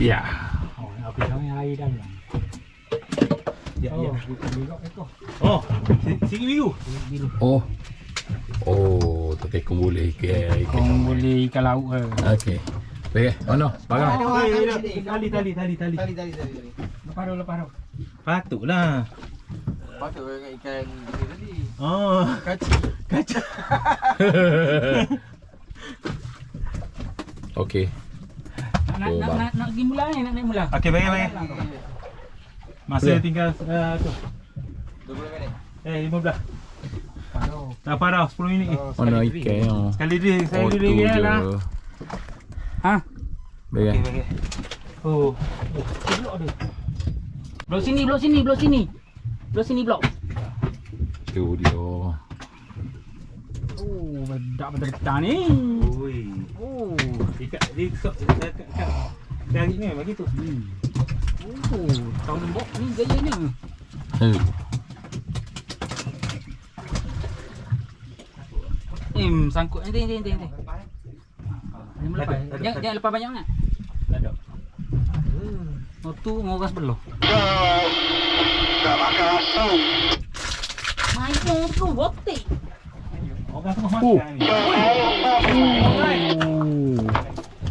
Ya. Oh, nak pergi sana air dalam. Ya, ya. Oh. Oh, si- sini biru. Biru. Oh. Oh, tu tekong boleh ke Kau boleh ikan laut ke? Okey. Baik. Oh no, barang. Tali, tali, tali, tali. Tali tali tali tali. Lepas dah, lepas dah. Patutlah. Patut dengan ikan gini tadi. Oh, Kaci. kaca. Okey. Nak, nak, Oh, nak, nak, nak pergi mula ni, nak naik mula. Okey, baik, baik. Masa Boleh. tinggal uh, tu. 20 minit. Eh, 15. Aduh. Tak apa dah, 10 minit ni. Oh, Oh no, sekali ikan oh. Sekali dia, Oh, sekali tu dia je. ni lah. Ha? Baik. Okey, baik. Oh, Blok dia. Blok sini, blok sini, blok sini. Blok sini blok. Tu dia. Oh, bedak betul-betul ni. Oi. Oh. Ikat dia sok dekat kat dari ni bagi tu. Hmm. Oh, tahun lembok ni gayanya. Hmm. Eh, sangkut nanti, nanti, nanti. nanti. Jangan ada, Jangan, jangan lepas banyak sangat. Ada. Oh, tu ngoras sebelah. Main tu botik. Orang tengah Oh. makan Oh.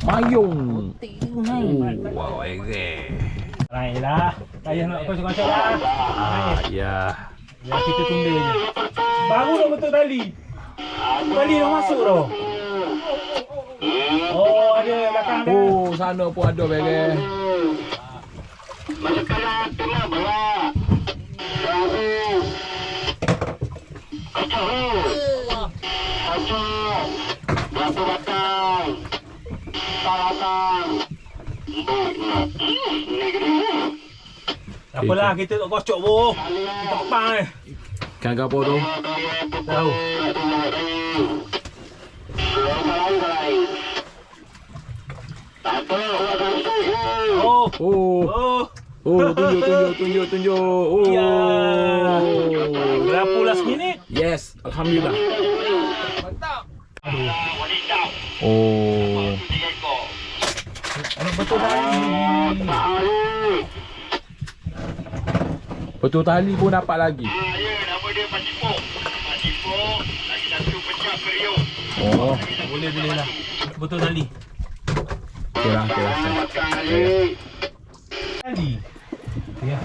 Mayung. Botik tu main. Oh, wow, eh. Baiklah. Payah nak kocok-kocok lah. Ah, ya. Ya kita tunda je. Baru dah betul tali. Tali dah masuk dah. Oh, ada belakang dia. Oh, sana pun ada Tak apalah, kita tak kocok pun. Kita pang ni. Kan apa tu? Tahu. Oh. Oh. Oh. Oh, tunjuk tunjuk tunjuk tunjuk. Oh. Ya. Berapa last minit? Yes, alhamdulillah. Oh. Anak betul tali. Betul tali pun dapat lagi. Oh, Boleh boleh lah. Betul tali. okey lah, okey lah. Tali. Ya.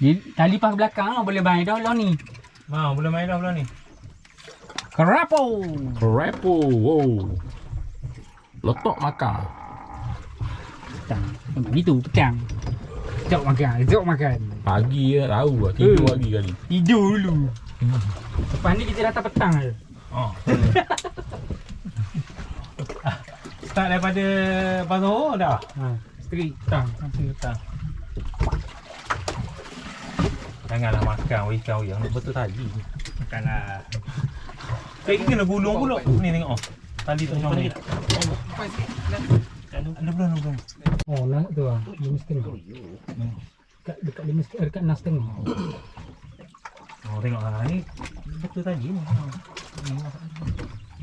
Di tali pas belakang lah, boleh main dah lah ni. Ma, boleh main dah pula ni. Kerapo. Kerapu. Wow. Letak makan. Petang. Memang itu petang. Jok makan, jok makan. Pagi ya, tahu lah. Tidur Eh. lagi kali. Tidur dulu. Lepas ni kita datang petang je. Oh. Start daripada Pazoh dah. Ha, straight petang. Nanti petang. Janganlah makan weh kau yang betul tadi. Makanlah. Kau kena gulung pula. Ni tengok. oh. Tali tu macam ni. Sampai sikit. Ada ada belum. Oh, nak tu lah. Lima setengah. Dekat, dekat lima setengah, dekat enam setengah. Oh, tengok lah ni. Betul tadi ni.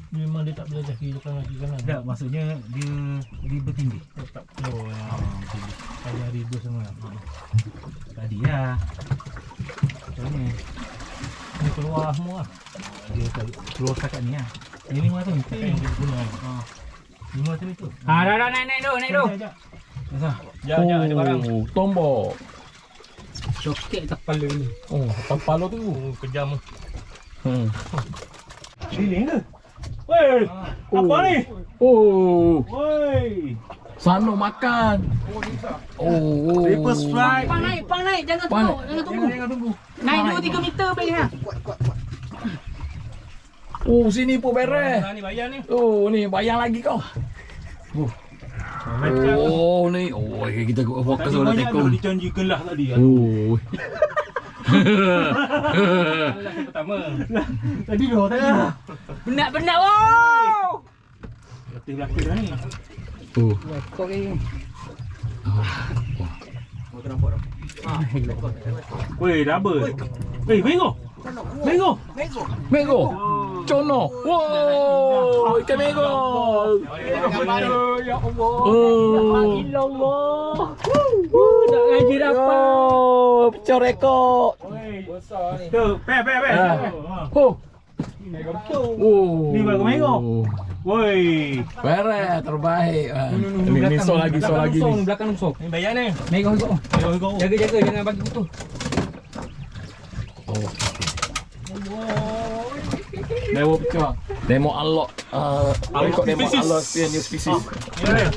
Memang dia tak belajar kiri kanan kiri kanan. Tak, maksudnya dia dia bertindih. tak oh, ya. Tadi hari dua semua. Tadi lah. Macam ni. Ni keluar semua lah. Dia keluar setakat ni lah. Ini lima tu. Apa yang dia guna? Ha. Lima tu itu. Ha, dah, dah, naik, naik tu, naik tu. Sekejap, sekejap. Jap, jap, ada barang. Oh, tombok. Sokek tak kepala ni. Oh, kepala tu. Oh, kejam. Hmm. Siling ke? Weh, apa Oh. ni? Oh, Woi. sana makan. Oh, oh. Triple strike. Pang naik, pang naik. Jangan tunggu, jangan tunggu. Jangan jangan tunggu. Naik 2-3 meter boleh ha. Oh, sini pun beres. Nah, ni bayar ni. Oh, ni bayang lagi kau. Macam Oh, ni. Oh, kita fokus tadi pada banyak tu tekong. dicanji kelah tadi. Oh. Pertama. Tadi dah tadi. Benak-benak wow. Latih belakang dah ni. oh. Ekor ni. Weh, double. Weh, Bengo. Bengo. Mego. Oh. Cono. Wow, ikan mego. Ya Allah. Oh. Allah. Tak ngaji dapat. Oh, pecah rekod. Tu, pe pe pe. Ah. Oh. Oh. Ni baru mego. Woi. Beres, terbaik. Ah. No, no, no, Ni, ni belakang, so lagi, so belakang lagi ni. Belakang nusuk. Ni bayar ni. Nusuk. Ayo go. Jaga-jaga jangan bagi putus. Oh. Demo pecah. Demo unlock. Uh, rekod demo species. unlock spear new species. Ya.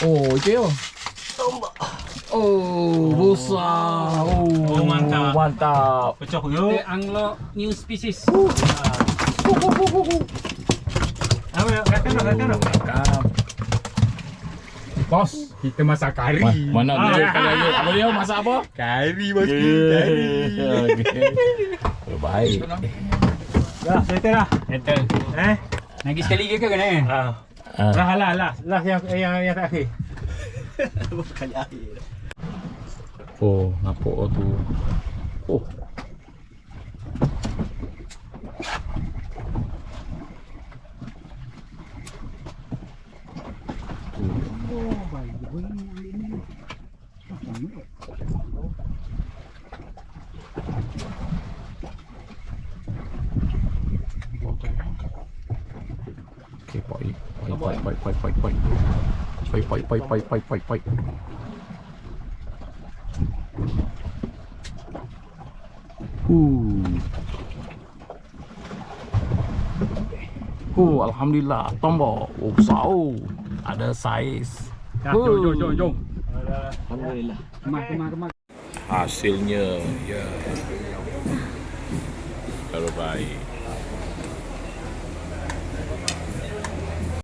Oh, okay oh. Oh, besar. Oh, Oh, mantap. Mantap. Pecah yo. Unlock new species. Apa ya? Kata dah, kata dah. Kam. Bos, kita masak kari. Ma- mana Ah. dia? Apa dia masak apa? Kari Yeah. Okay. Baik. Dah, settle dah. Betul. Eh? Lagi sekali ke kan eh? Ah. Ah. Lah lah lah. Lah yang yang yang terakhir. Oh, nampak tu. Oh. Okay, baik. Baik, baik, baik, baik, baik, baik. Baik, baik, baik, baik, baik, baik, baik. Uh. Uh, alhamdulillah. Tombol. Oh, besar oh. Ada saiz. Dah, Uh. jom, jom, jom, jom. Alhamdulillah. Kemar, kemar, kemar. Hasilnya ya. Terbaik.